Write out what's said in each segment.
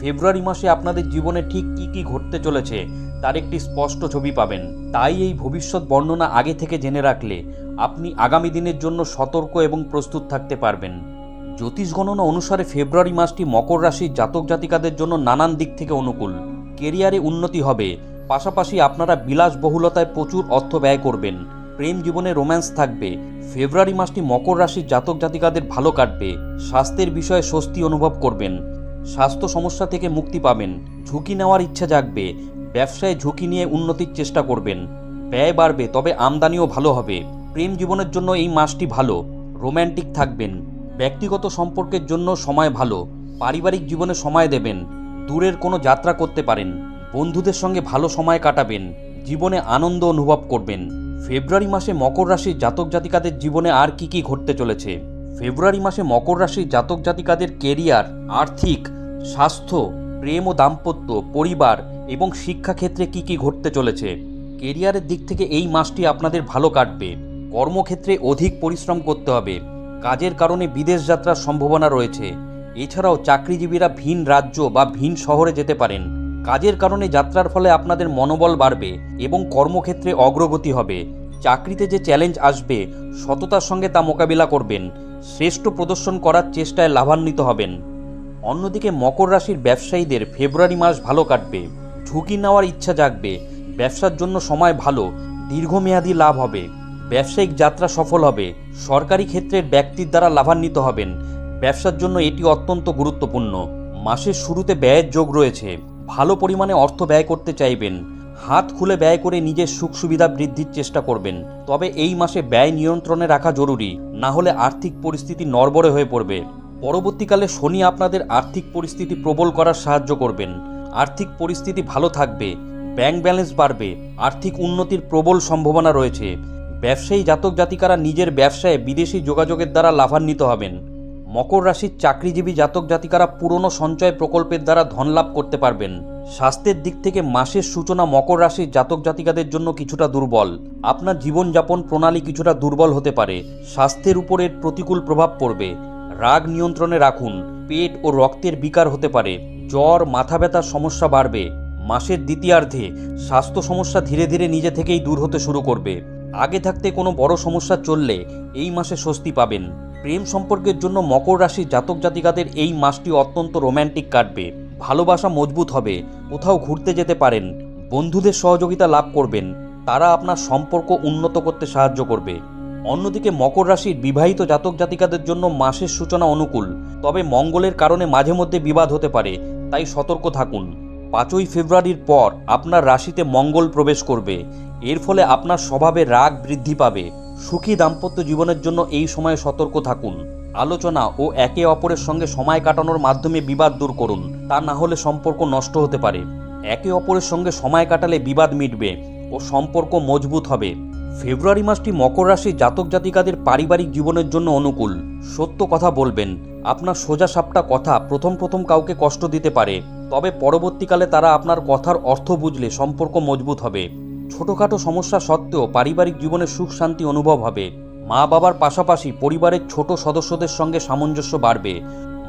ফেব্রুয়ারি মাসে আপনাদের জীবনে ঠিক কী কী ঘটতে চলেছে, তার একটি স্পষ্ট ছবি পাবেন। তাই এই ভবিষ্যৎ বর্ণনা আগে থেকে জেনে রাখলে আপনি আগামী দিনের জন্য সতর্ক এবং প্রস্তুত থাকতে পারবেন। জ্যোতিষ গণনা অনুসারে ফেব্রুয়ারি মাসটি মকর রাশির জাতক জাতিকাদের জন্য নানান দিক থেকে অনুকূল। কেরিয়ারে উন্নতি হবে। পাশাপাশি আপনারা বিলাসবহুলতায় প্রচুর অর্থ ব্যয় করবেন। প্রেম জীবনে রোম্যান্স থাকবে। ফেব্রুয়ারি মাসটি মকর রাশির জাতক জাতিকাদের ভালো কাটবে। স্বাস্থ্যের বিষয়ে স্বস্তি অনুভব করবেন। স্বাস্থ্য সমস্যা থেকে মুক্তি পাবেন। ঝুঁকি নেওয়ার ইচ্ছা জাগবে। ব্যবসায় ঝুঁকি নিয়ে উন্নতির চেষ্টা করবেন। ব্যয় বাড়বে, তবে আমদানিও ভালো হবে। প্রেম জীবনের জন্য এই মাসটি ভালো। রোম্যান্টিক থাকবেন। ব্যক্তিগত সম্পর্কের জন্য সময় ভালো। পারিবারিক জীবনে সময় দেবেন। দূরের কোনো যাত্রা করতে পারেন। বন্ধুদের সঙ্গে ভালো সময় কাটাবেন। জীবনে আনন্দ অনুভব করবেন। ফেব্রুয়ারি মাসে মকর রাশির জাতক জাতিকাদের জীবনে আর কি কি ঘটতে চলেছে? ফেব্রুয়ারি মাসে মকর রাশির জাতক জাতিকাদের কেরিয়ার, আর্থিক, স্বাস্থ্য, প্রেম ও দাম্পত্য, পরিবার এবং শিক্ষাক্ষেত্রে কি কি ঘটতে চলেছে? কেরিয়ারের দিক থেকে এই মাসটি আপনাদের ভালো কাটবে। কর্মক্ষেত্রে অধিক পরিশ্রম করতে হবে। কাজের কারণে বিদেশ যাত্রার সম্ভাবনা রয়েছে। এছাড়াও চাকরিজীবীরা ভিন রাজ্য বা ভিন শহরে যেতে পারেন। কাজের কারণে যাত্রার ফলে আপনাদের মনোবল বাড়বে এবং কর্মক্ষেত্রে অগ্রগতি হবে। চাকরিতে যে চ্যালেঞ্জ আসবে, সততার সঙ্গে তা মোকাবিলা করবেন। শ্রেষ্ঠ প্রদর্শন করার চেষ্টায় লাভান্বিত হবেন। অন্যদিকে মকর রাশির ব্যবসায়ীদের ফেব্রুয়ারি মাস ভালো কাটবে, ঝুঁকি নেওয়ার ইচ্ছা জাগবে, ব্যবসার জন্য সময় ভালো, দীর্ঘমেয়াদী লাভ হবে। ব্যবসায়িক যাত্রা সফল হবে, সরকারি ক্ষেত্রের ব্যক্তির দ্বারা লাভান্বিত হবেন। ব্যবসার জন্য এটি অত্যন্ত গুরুত্বপূর্ণ। মাসের শুরুতে ব্যয়ের যোগ রয়েছে, ভালো পরিমাণে অর্থ ব্যয় করতে চাইবেন। হাত খুলে ব্যয় করে নিজের সুখ সুবিধা বৃদ্ধির চেষ্টা করবেন। তবে এই মাসে ব্যয় নিয়ন্ত্রণে রাখা জরুরি। না হলে আর্থিক পরিস্থিতি নড়বড়ে হয়ে পড়বে। পরবর্তীকালে শনি আপনাদের আর্থিক পরিস্থিতি প্রবল করার সাহায্য করবেন। আর্থিক পরিস্থিতি ভালো থাকবে, ব্যাংক ব্যালেন্স বাড়বে, আর্থিক উন্নতির প্রবল সম্ভাবনা রয়েছে। ব্যবসায়ী জাতক জাতিকারা নিজের ব্যবসায় বিদেশি যোগাযোগের দ্বারা লাভান্বিত হবেন। মকর রাশির চাকরিজীবী জাতক জাতিকারা পুরনো সঞ্চয় প্রকল্পের দ্বারা ধন লাভ করতে পারবেন। স্বাস্থ্যের দিক থেকে মাসের সূচনা মকর রাশির জাতক জাতিকাদের জন্য কিছুটা দুর্বল। আপনার জীবনযাপন প্রণালী কিছুটা দুর্বল হতে পারে। স্বাস্থ্যের উপর এর প্রতিকূল প্রভাব পড়বে। রাগ নিয়ন্ত্রণে রাখুন। পেট ও রক্তের বিকার হতে পারে। জ্বর, মাথা ব্যথার সমস্যা বাড়বে। মাসের দ্বিতীয়ার্ধে স্বাস্থ্য সমস্যা ধীরে ধীরে নিজে থেকেই দূর হতে শুরু করবে। আগে থাকতে কোনো বড় সমস্যা চললে এই মাসে স্বস্তি পাবেন। প্রেম সম্পর্কের জন্য মকর রাশির জাতক জাতিকাদের এই মাসটি অত্যন্ত রোম্যান্টিক কাটবে। ভালোবাসা মজবুত হবে, কোথাও ঘুরতে যেতে পারেন, বন্ধুদের সহযোগিতা লাভ করবেন, তারা আপনার সম্পর্ক উন্নত করতে সাহায্য করবে। অন্যদিকে মকর রাশির বিবাহিত জাতক জাতিকাদের জন্য মাসের সূচনা অনুকূল, তবে মঙ্গলের কারণে মাঝে মধ্যে বিবাদ হতে পারে, তাই সতর্ক থাকুন। পাঁচই ফেব্রুয়ারির পর আপনার রাশিতে মঙ্গল প্রবেশ করবে, এর ফলে আপনার স্বভাবে রাগ বৃদ্ধি পাবে। সুখী দাম্পত্য জীবনের জন্য এই সময়ে সতর্ক থাকুন। আলোচনা ও একে অপরের সঙ্গে সময় কাটানোর মাধ্যমে বিবাদ দূর করুন। তা না হলে সম্পর্ক নষ্ট হতে পারে। একে অপরের সঙ্গে সময় কাটালে বিবাদ মিটবে ও সম্পর্ক মজবুত হবে। ফেব্রুয়ারি মাসটি মকর রাশি জাতক জাতিকাদের পারিবারিক জীবনের জন্য অনুকূল। সত্য কথা বলবেন, আপনার সোজা সাপটা কথা প্রথম প্রথম কাউকে কষ্ট দিতে পারে, তবে পরবর্তীকালে তারা আপনার কথার অর্থ বুঝলে সম্পর্ক মজবুত হবে। ছোটোখাটো সমস্যা সত্ত্বেও পারিবারিক জীবনে সুখ শান্তি অনুভব হবে। মা বাবার পাশাপাশি পরিবারের ছোট সদস্যদের সঙ্গে সামঞ্জস্য বাড়বে।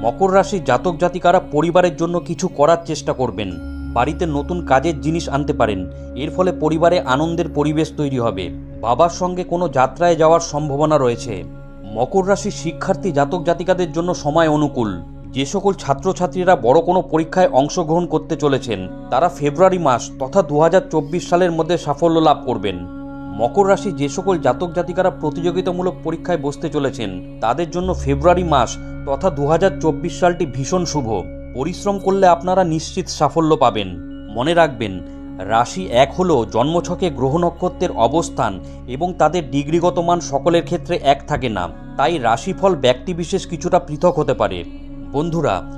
মকর রাশির জাতক জাতিকারা পরিবারের জন্য কিছু করার চেষ্টা করবেন। বাড়িতে নতুন কাজের জিনিস আনতে পারেন। এর ফলে পরিবারে আনন্দের পরিবেশ তৈরি হবে। বাবার সঙ্গে কোনো যাত্রায় যাওয়ার সম্ভাবনা রয়েছে। মকর রাশির শিক্ষার্থী জাতক জাতিকাদের জন্য সময় অনুকূল। যে সকল ছাত্রছাত্রীরা বড় কোনো পরীক্ষায় অংশগ্রহণ করতে চলেছেন, তারা ফেব্রুয়ারি মাস তথা দু হাজার চব্বিশ সালের মধ্যে সাফল্য লাভ করবেন। মকর রাশি যে সকল জাতক জাতিকারা প্রতিযোগিতামূলক পরীক্ষায় বসতে চলেছেন, তাদের জন্য ফেব্রুয়ারি মাস তথা দু হাজার চব্বিশ সালটি ভীষণ শুভ। পরিশ্রম করলে আপনারা নিশ্চিত সাফল্য পাবেন। মনে রাখবেন, রাশি এক হল জন্মছকে গ্রহ নক্ষত্রের অবস্থান এবং তাদের ডিগ্রিগত মান সকলের ক্ষেত্রে এক থাকে না। তাই রাশিফল ব্যক্তিবিশেষ কিছুটা পৃথক হতে পারে। বন্ধুরা